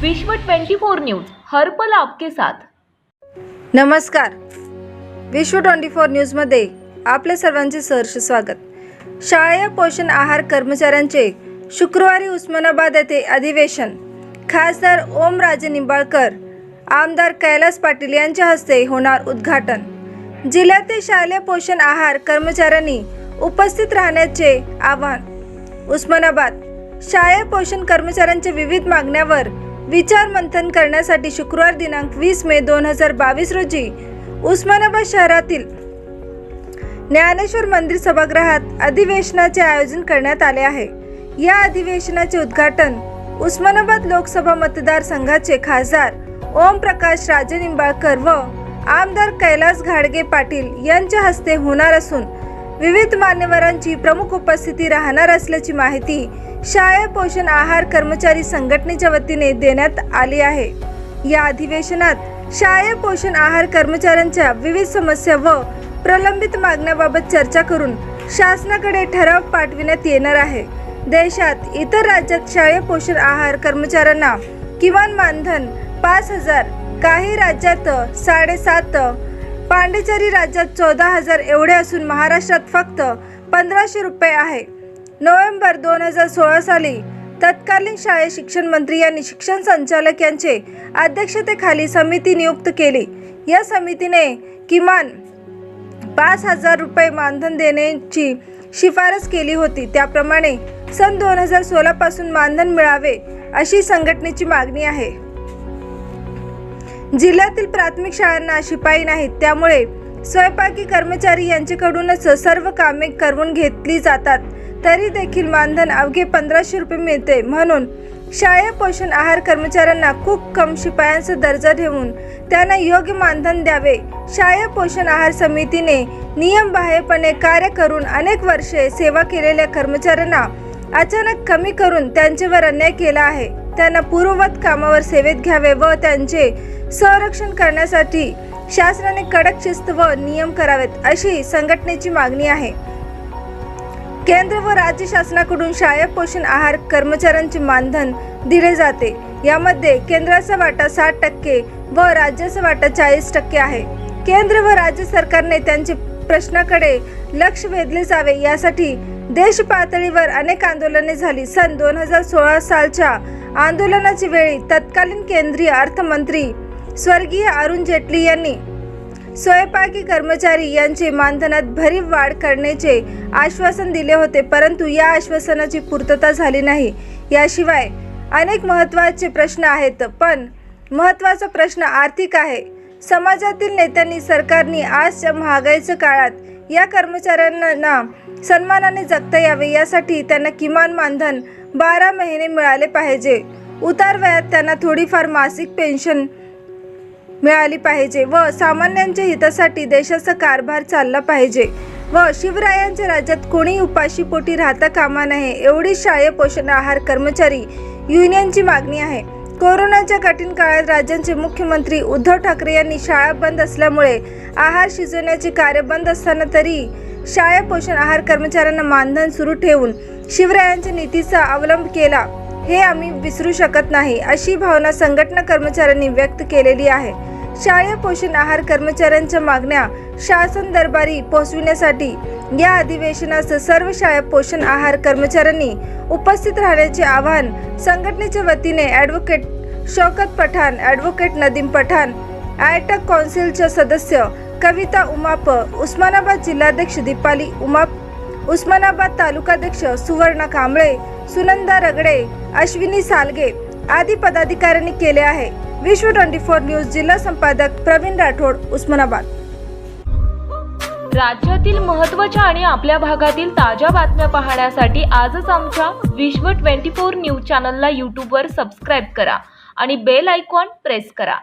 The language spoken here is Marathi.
विश्व 24 न्यूज हर पल आपके साथ. नमस्कार. विश्व ट्वेंटी फोर न्यूजमध्ये आपले सर्वांचे सहर्ष स्वागत. शाळा पोषण आहार कर्मचाऱ्यांचे शुक्रवारी उस्मानाबाद येथे अधिवेशन. खासदार ओमराजे निंबाळकर आमदार कैलास पाटील यांच्या हस्ते होणार उद्घाटन. जिल्ह्यातील शालेय पोषण आहार कर्मचाऱ्यांनी उपस्थित राहण्याचे आवाहन. उस्मानाबाद शाळा पोषण कर्मचाऱ्यांच्या विविध मागण्यावर विचार मंथन करण्यासाठी शुक्रवार दिनांक वीस मे दोन हजार बावीस रोजी उस्मानाबाद शहरातील ज्ञानेश्वर मंदिर सभागृहात अधिवेशनाचे आयोजन करण्यात आले आहे. या अधिवेशनाचे उद्घाटन उस्मानाबाद लोकसभा मतदारसंघाचे खासदार ओम प्रकाश व आमदार कैलास घाडगे पाटील यांच्या हस्ते होणार असून विविध मान्यवरांची प्रमुख उपस्थिती राहणार असल्याची माहिती शाळे पोषण आहार कर्मचारी संघटनेच्या वतीने देण्यात आली आहे. या अधिवेशनात शाळे पोषण आहार कर्मचाऱ्यांच्या विविध समस्या व प्रलंबित मागण्याबाबत चर्चा करून शासनाकडे ठराव पाठविण्यात येणार आहे. देशात इतर राज्यात शाळे पोषण आहार कर्मचाऱ्यांना किमान मानधन पाच हजार काही राज्यात साडेसात पांडेचेरी राज्यात चौदा हजार एवढे असून महाराष्ट्रात फक्त पंधराशे रुपये आहे. नोव्हेंबर दोन हजार सोळा साली तत्कालीन शाळेत शिक्षण मंत्री यांनी शिक्षण संचालक यांचे अध्यक्षतेखाली समिती नियुक्त केली. या समितीने किमान पाच हजार रुपये मानधन देण्याची शिफारस केली होती. त्याप्रमाणे सन दोन हजार सोळा पासून मानधन मिळावे अशी संघटनेची मागणी आहे. जिल्ह्यातील प्राथमिक शाळांना शिपाई नाहीत. त्यामुळे स्वयंपाकी कर्मचारी यांच्याकडूनच सर्व कामे करून घेतली जातात. तरी देखील मानधन अवघे पंधराशे रुपये मिळते. म्हणून शाळेय पोषण आहार कर्मचाऱ्यांना खूप कम शिपायांचा दर्जा ठेवून त्यांना योग्य मानधन द्यावे. शाळा पोषण आहार समितीने नियमबाह्यपणे कार्य करून अनेक वर्षे सेवा केलेल्या कर्मचाऱ्यांना अचानक कमी करून त्यांच्यावर अन्याय केला आहे. त्यांना पूर्ववत कामावर सेवेत घ्यावे व त्यांचे संरक्षण करण्यासाठी शासनाने कडक शिस्त व नियम करावेत अशी संघटनेची मागणी आहे. केंद्र व राज्य शासनाकडून शाळा पोषण आहार कर्मचाऱ्यांचे मानधन दिले जाते. यामध्ये केंद्राचा वाटा साठ टक्के व राज्याचा वाटा चाळीस टक्के आहे. केंद्र व राज्य सरकारने त्यांचे प्रश्नाकडे लक्ष वेधले जावे यासाठी देश पातळीवर अनेक आंदोलने झाली. सन दोन हजार सोळा सालच्या आंदोलनाच्या वेळी तत्कालीन केंद्रीय अर्थमंत्री स्वर्गीय अरुण जेटली यांनी स्वयंपाकी कर्मचारी यांचे मानधनात भरीव वाढ करण्याचे आश्वासन दिले होते परंतु या आश्वासनाची पूर्तता झाली नाही. याशिवाय अनेक महत्त्वाचे प्रश्न आहेत पण महत्त्वाचा प्रश्न आर्थिक आहे. समाजातील नेत्यांनी सरकारने आजच्या महागाईच्या काळात या कर्मचाऱ्यांना सन्मानाने जगता यावे यासाठी त्यांना किमान मानधन बारा महिने मिळाले पाहिजे. उतार वयात त्यांना थोडीफार मासिक पेन्शन मिळाली पाहिजे व सामान्यांच्या हितासाठी देशाचा कारभार चालला पाहिजे. व शिवरायांच्या राज्यात कोणी उपाशीपोटी राहता कामा नये एवढी शाळे पोषण आहार कर्मचारी युनियनची मागणी आहे. कोरोनाच्या कठीण काळात राज्यांचे मुख्यमंत्री उद्धव ठाकरे यांनी शाळा बंद असल्यामुळे आहार शिजवण्याचे कार्य बंद असताना तरी शाळा पोषण आहार कर्मचाऱ्यांना मानधन सुरू ठेवून शिवरायांच्या नीतीचा अवलंब केला हे आम्ही विसरू शकत नाही अशी भावना संघटना कर्मचाऱ्यांनी व्यक्त केलेली आहे. शाळे पोषण आहार कर्मचाऱ्यांच्या मागण्या शासन दरबारी पोहोचविण्यासाठी या अधिवेशनास सर्व शाळा पोषण आहार कर्मचाऱ्यांनी उपस्थित राहण्याचे आवाहन संघटनेच्या वतीने ॲडव्होकेट शौकत पठाण ॲडव्होकेट नदीम पठाण आयटक कौन्सिलच्या सदस्य कविता उमाप उस्मानाबाद जिल्हाध्यक्ष दीपाली उमाप उस्मानाबाद तालुकाध्यक्ष सुवर्ण कांबळे सुनंदा रगडे अश्विनी सालगे आदी पदाधिकाऱ्यांनी केले आहे. विश्व ट्वेंटी फोर न्यूज जिल्हा संपादक प्रवीण राठोड उस्मानाबाद. राज्यातील महत्त्वाच्या आणि आपल्या भागातील ताज्या बातम्या पाहण्यासाठी आजच आमच्या विश्व 24 न्यूज चॅनलला यूट्यूबवर सबस्क्राईब करा आणि बेल आयकॉन प्रेस करा.